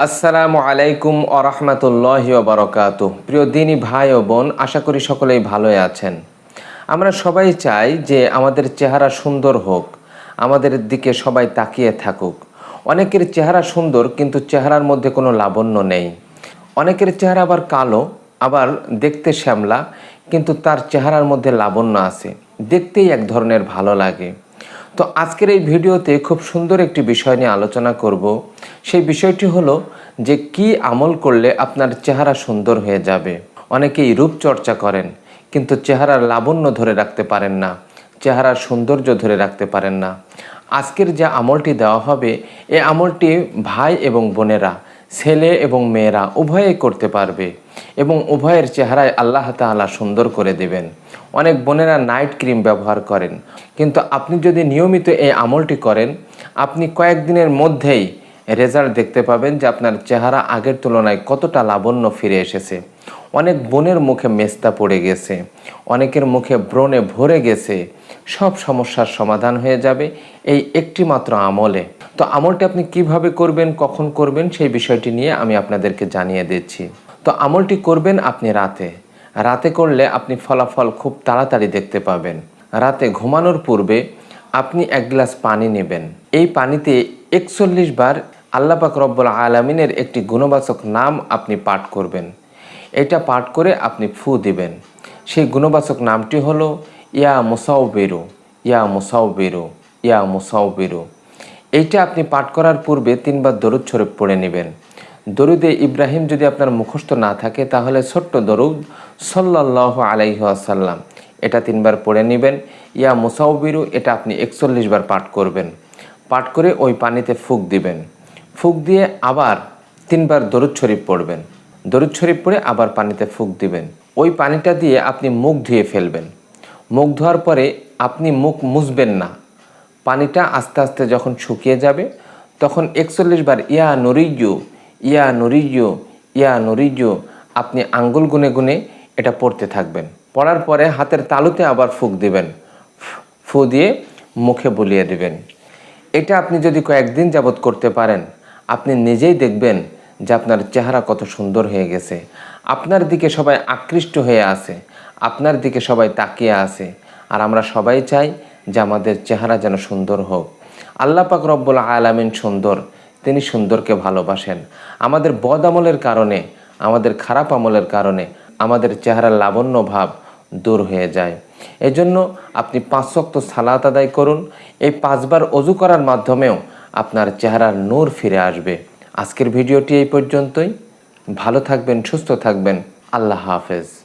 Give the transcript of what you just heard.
আসসালামু আলাইকুম আরহামতুল্লাহ বারকাত প্রিয় দিনী ভাই ও বোন, আশা করি সকলেই ভালোই আছেন। আমরা সবাই চাই যে আমাদের চেহারা সুন্দর হোক, আমাদের দিকে সবাই তাকিয়ে থাকুক। অনেকের চেহারা সুন্দর, কিন্তু চেহারার মধ্যে কোনো লাবণ্য নেই। অনেকের চেহারা আবার কালো, আবার দেখতে শ্যামলা, কিন্তু তার চেহারার মধ্যে লাবণ্য আছে। দেখতেই এক ধরনের ভালো লাগে। তো আজকের এই ভিডিওতে খুব সুন্দর একটি বিষয় নিয়ে আলোচনা করব। সেই বিষয়টি হলো যে কি আমল করলে আপনার চেহারা সুন্দর হয়ে যাবে। অনেকেই রূপচর্চা করেন, কিন্তু চেহারার লাবণ্য ধরে রাখতে পারেন না চেহারার সৌন্দর্য ধরে রাখতে পারেন না। আজকের যে আমলটি দেওয়া হবে, এ আমলটি ভাই এবং বোনেরা, ছেলে এবং মেয়েরা উভয়ে করতে পারবে এবং উভয়ের চেহারায় আল্লাহ তাআলা সুন্দর করে দেবেন। অনেক বোনেরা নাইট ক্রিম ব্যবহার করেন, কিন্তু আপনি যদি নিয়মিত এই আমলটি করেন, আপনি কয়েকদিনের মধ্যেই রেজাল্ট দেখতে পাবেন যে আপনার চেহারা আগের তুলনায় কতটা লাবণ্য ফিরে এসেছে। অনেক বোনের মুখে মেস্তা পড়ে গেছে, অনেকের মুখে ব্রণে ভরে গেছে, সব সমস্যার সমাধান হয়ে যাবে এই একটি মাত্র আমলে। তো আমলটি আপনি কীভাবে করবেন, কখন করবেন, সেই বিষয়টি নিয়ে আমি আপনাদেরকে জানিয়ে দিচ্ছি। তো আমলটি করবেন আপনি রাতে। রাতে করলে আপনি ফলাফল খুব তাড়াতাড়ি দেখতে পাবেন। রাতে ঘুমানোর পূর্বে আপনি এক গ্লাস পানি নেবেন। এই পানিতে একচল্লিশ বার আল্লাপাক রব্বুল আলমিনের একটি গুণবাচক নাম আপনি পাঠ করবেন। এটা পাঠ করে আপনি ফু দিবেন। সেই গুণবাচক নামটি হলো, ইয়া মুসাউ বেরু ইয়া মুসাউ বেরু ইয়া মুসাউ বেরু এইটা আপনি পাঠ করার পূর্বে তিনবার দরুদ শরীফ পড়ে নেবেন। দরুদে ইব্রাহিম যদি আপনার মুখস্থ না থাকে, তাহলে ছোট্ট দরুদ সাল্লাহ আলাইহি আসাল্লাম এটা তিনবার পড়ে নেবেন। ইয়া মুসাউবিরু, এটা আপনি একচল্লিশ বার পাঠ করবেন। পাঠ করে ওই পানিতে ফুক দিবেন। ফুক দিয়ে আবার তিনবার দরুদ শরীফ পড়বেন। দরুদ শরীফ পড়ে আবার পানিতে ফুক দিবেন। ওই পানিটা দিয়ে আপনি মুখ ধুয়ে ফেলবেন। মুখ ধোয়ার পরে আপনি মুখ মুছবেন না। পানিটা আস্তে আস্তে যখন শুকিয়ে যাবে, তখন একচল্লিশ বার ইয়া নরিজু ইয়া নরিজু ইয়া নরিজু আপনি আঙ্গুল গুনে গুনে এটা পড়তে থাকবেন। পড়ার পরে হাতের তালুতে আবার ফুক দিবেন। ফু দিয়ে মুখে বুলিয়ে দিবেন। এটা আপনি যদি কয়েকদিন যাবৎ করতে পারেন আপনি নিজেই দেখবেন যে আপনার চেহারা কত সুন্দর হয়ে গেছে। আপনার দিকে সবাই আকৃষ্ট হয়ে আছে, আপনার দিকে সবাই তাকিয়ে আছে। আর আমরা সবাই চাই যে আমাদের চেহারা যেন সুন্দর হোক। আল্লাহ পাক রব্বুল আলামিন সুন্দর, তিনি সুন্দরকে ভালোবাসেন। আমাদের বদ আমলের কারণে, আমাদের খারাপ আমলের কারণে আমাদের চেহারার লাবণ্য ভাব দূর হয়ে যায়। এজন্য আপনি পাঁচ শক্ত সালাত আদায় করুন। এই পাঁচবার অজু করার মাধ্যমেও আপনার চেহারার নূর ফিরে আসবে। আজকের ভিডিওটি এই পর্যন্তই। ভালো থাকবেন, সুস্থ থাকবেন। আল্লাহ হাফেজ।